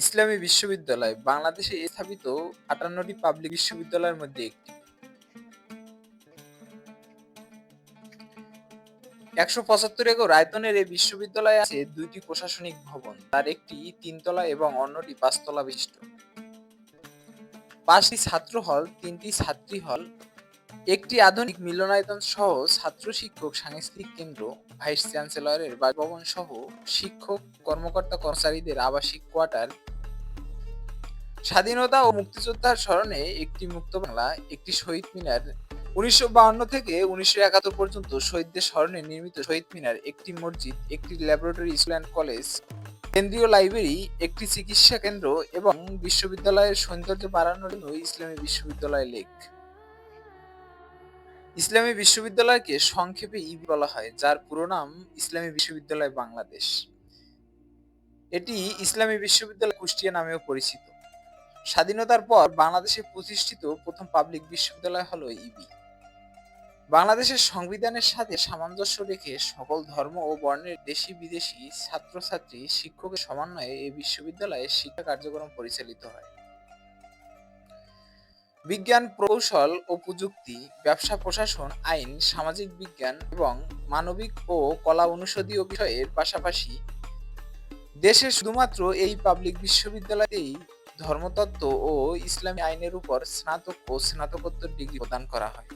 ইসলামী বিশ্ববিদ্যালয় বাংলাদেশে স্থাপিত আটান্নটি পাবলিক বিশ্ববিদ্যালয়ের মধ্যে একটি। একশো পঁচাত্তর একর আয়তনের এই বিশ্ববিদ্যালয়ে আছে দুইটি প্রশাসনিক ভবন, তার একটি তিনতলা এবং অন্যটি পাঁচতলা বিশিষ্ট। পাঁচটি ছাত্র হল, তিনটি ছাত্রী হল, একটি আধুনিক মিলনায়তন সহ ছাত্র শিক্ষক সাংস্কৃতিক কেন্দ্র, ভাইস চ্যান্সেলরের বাসভবন সহ শিক্ষক কর্মকর্তা কর্মচারীদের আবাসিক কোয়ার্টার স্বাধীনতা ও মুক্তিযোদ্ধার স্মরণে একটি মুক্ত বাংলা, একটি শহীদ মিনার উনিশশো থেকে উনিশশো একাত্তর পর্যন্ত শহীদদের স্মরণে নির্মিত শহীদ মিনার, একটি মসজিদ, একটি ল্যাবরেটরি স্কুল অ্যান্ড কলেজ, কেন্দ্রীয় লাইব্রেরি, একটি চিকিৎসা কেন্দ্র এবং বিশ্ববিদ্যালয়ের সৌন্দর্য বাড়ানোর জন্য ইসলামী বিশ্ববিদ্যালয় লেক। ইসলামী বিশ্ববিদ্যালয়কে সংক্ষেপে ইবি বলা হয়, যার পুরো নাম ইসলামী বিশ্ববিদ্যালয় বাংলাদেশ। এটি ইসলামী বিশ্ববিদ্যালয় কুষ্টিয়া নামেও পরিচিত। স্বাধীনতার পর বাংলাদেশে প্রতিষ্ঠিত প্রথম পাবলিক বিশ্ববিদ্যালয় হলো ইবি। বাংলাদেশের সংবিধানের সাথে সামঞ্জস্য রেখে সকল ধর্ম ও বর্ণের দেশি বিদেশি ছাত্রছাত্রী, শিক্ষকের সমন্বয়ে এই বিশ্ববিদ্যালয়ে শিক্ষা কার্যক্রম পরিচালিত হয়। বিজ্ঞান প্রকৌশল ও প্রযুক্তি, ব্যবসা প্রশাসন, আইন, সামাজিক বিজ্ঞান এবং মানবিক ও কলা অনুষদীয় বিষয়ের পাশাপাশি দেশে শুধুমাত্র এই পাবলিক বিশ্ববিদ্যালয়েই ধর্মতত্ত্ব ও ইসলামী আইনের উপর স্নাতক ও স্নাতকোত্তর ডিগ্রি প্রদান করা হয়।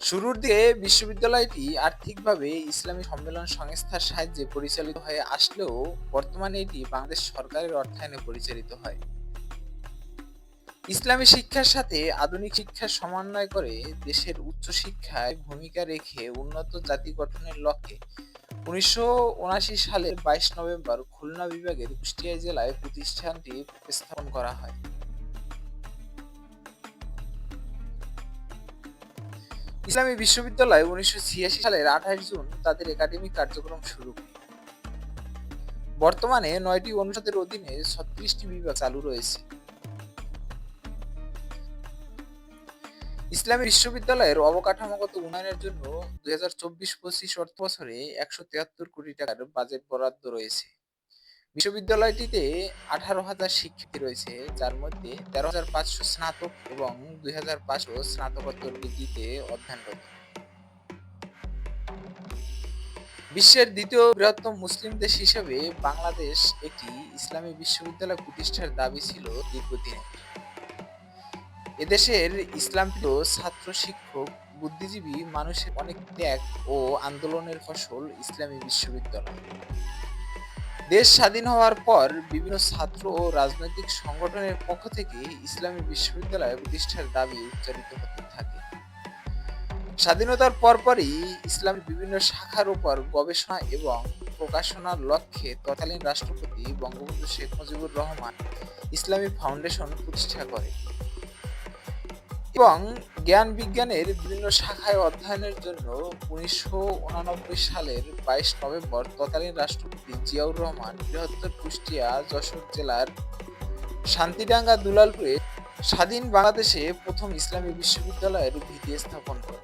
শুরুর দিকে বিশ্ববিদ্যালয়টি আর্থিকভাবে ইসলামী সম্মেলন সংস্থার সাহায্যে পরিচালিত হয়ে আসলেও বর্তমানে এটি বাংলাদেশ সরকারের অর্থায়নে পরিচালিত হয়। ইসলামী শিক্ষার সাথে আধুনিক শিক্ষার সমন্বয় করে দেশের উচ্চশিক্ষায় ভূমিকা রেখে উন্নত জাতি গঠনের লক্ষ্যে উনিশশো সালের বাইশ নভেম্বর খুলনা বিভাগের কুষ্টিয়া জেলায় প্রতিষ্ঠানটি স্থাপন করা হয়। ইসলামী বিশ্ববিদ্যালয় উনিশশো সালের আঠাশ জুন তাদের একাডেমিক কার্যক্রম শুরু। বর্তমানে নয়টি অনুষদের অধীনে ছত্রিশটি বিভাগ চালু রয়েছে। ইসলামী বিশ্ববিদ্যালয়ের অবকাঠামোগত উন্নয়নের জন্য দুই হাজার চব্বিশ পঁচিশ অর্থ বছরে একশো তিয়াত্তর কোটি টাকার বাজেট বরাদ্দ রয়েছে। বিশ্ববিদ্যালয়টিতে আঠারো হাজার শিক্ষার্থী রয়েছে, যার মধ্যে তেরো হাজার পাঁচশো স্নাতক এবং দুই হাজার পাঁচশো স্নাতকোত্তর ডিগ্রিতে অধ্যয়নরত। বিশ্বের দ্বিতীয় বৃহত্তম মুসলিম দেশ হিসেবে বাংলাদেশ একটি ইসলামী বিশ্ববিদ্যালয় প্রতিষ্ঠার দাবি ছিল দীর্ঘদিনের। এদেশের ইসলামপ্রিয় ছাত্র, শিক্ষক, বুদ্ধিজীবী, মানুষের অনেক ত্যাগ ও আন্দোলনের ফসল ইসলামী বিশ্ববিদ্যালয়। দেশ স্বাধীন হওয়ার পর বিভিন্ন ছাত্র ও রাজনৈতিক সংগঠনের পক্ষ থেকে ইসলামী বিশ্ববিদ্যালয় প্রতিষ্ঠার দাবি উচ্চারিত হতে থাকে। স্বাধীনতার পরপরই ইসলাম বিভিন্ন শাখার উপর গবেষণা এবং প্রকাশনার লক্ষ্যে তৎকালীন রাষ্ট্রপতি বঙ্গবন্ধু শেখ মুজিবুর রহমান ইসলামী ফাউন্ডেশন প্রতিষ্ঠা করে। এবং জ্ঞান বিজ্ঞানের বিভিন্ন শাখায় অধ্যয়নের জন্য উনিশশো সালের বাইশ নভেম্বর তৎকালীন রাষ্ট্রপতি জিয়াউর রহমান বৃহত্তর কুষ্টিয়া, যশোর জেলার শান্তিডাঙ্গা, দুলালপুরে স্বাধীন বাংলাদেশে প্রথম ইসলামী বিশ্ববিদ্যালয়ের ভিত্তি স্থাপন করে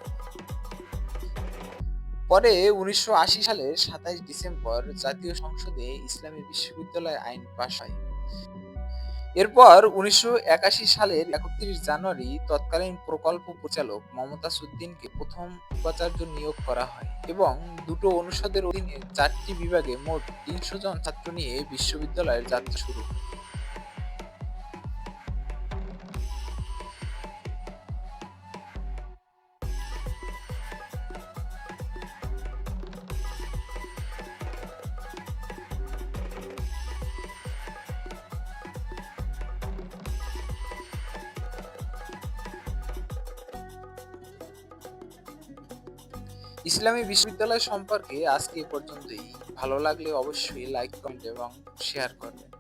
পরে উনিশশো আশি সালের সাতাইশ ডিসেম্বর জাতীয় সংসদে ইসলামী বিশ্ববিদ্যালয় আইন পাশ হয়। এরপর উনিশশো একাশি সালের একত্রিশ জানুয়ারি তৎকালীন প্রকল্প পরিচালক মমতাজ উদ্দিনকে প্রথম উপাচার্য নিয়োগ করা হয় এবং দুটো অনুষদের অধীনে চারটি বিভাগে মোট তিনশো জন ছাত্র নিয়ে বিশ্ববিদ্যালয়ের যাত্রা শুরু ইসলামী বিশ্ববিদ্যালয় সম্পর্কে আজকে পর্যন্তই। ভালো লাগলে অবশ্যই লাইক কমেন্ট এবং শেয়ার করবেন।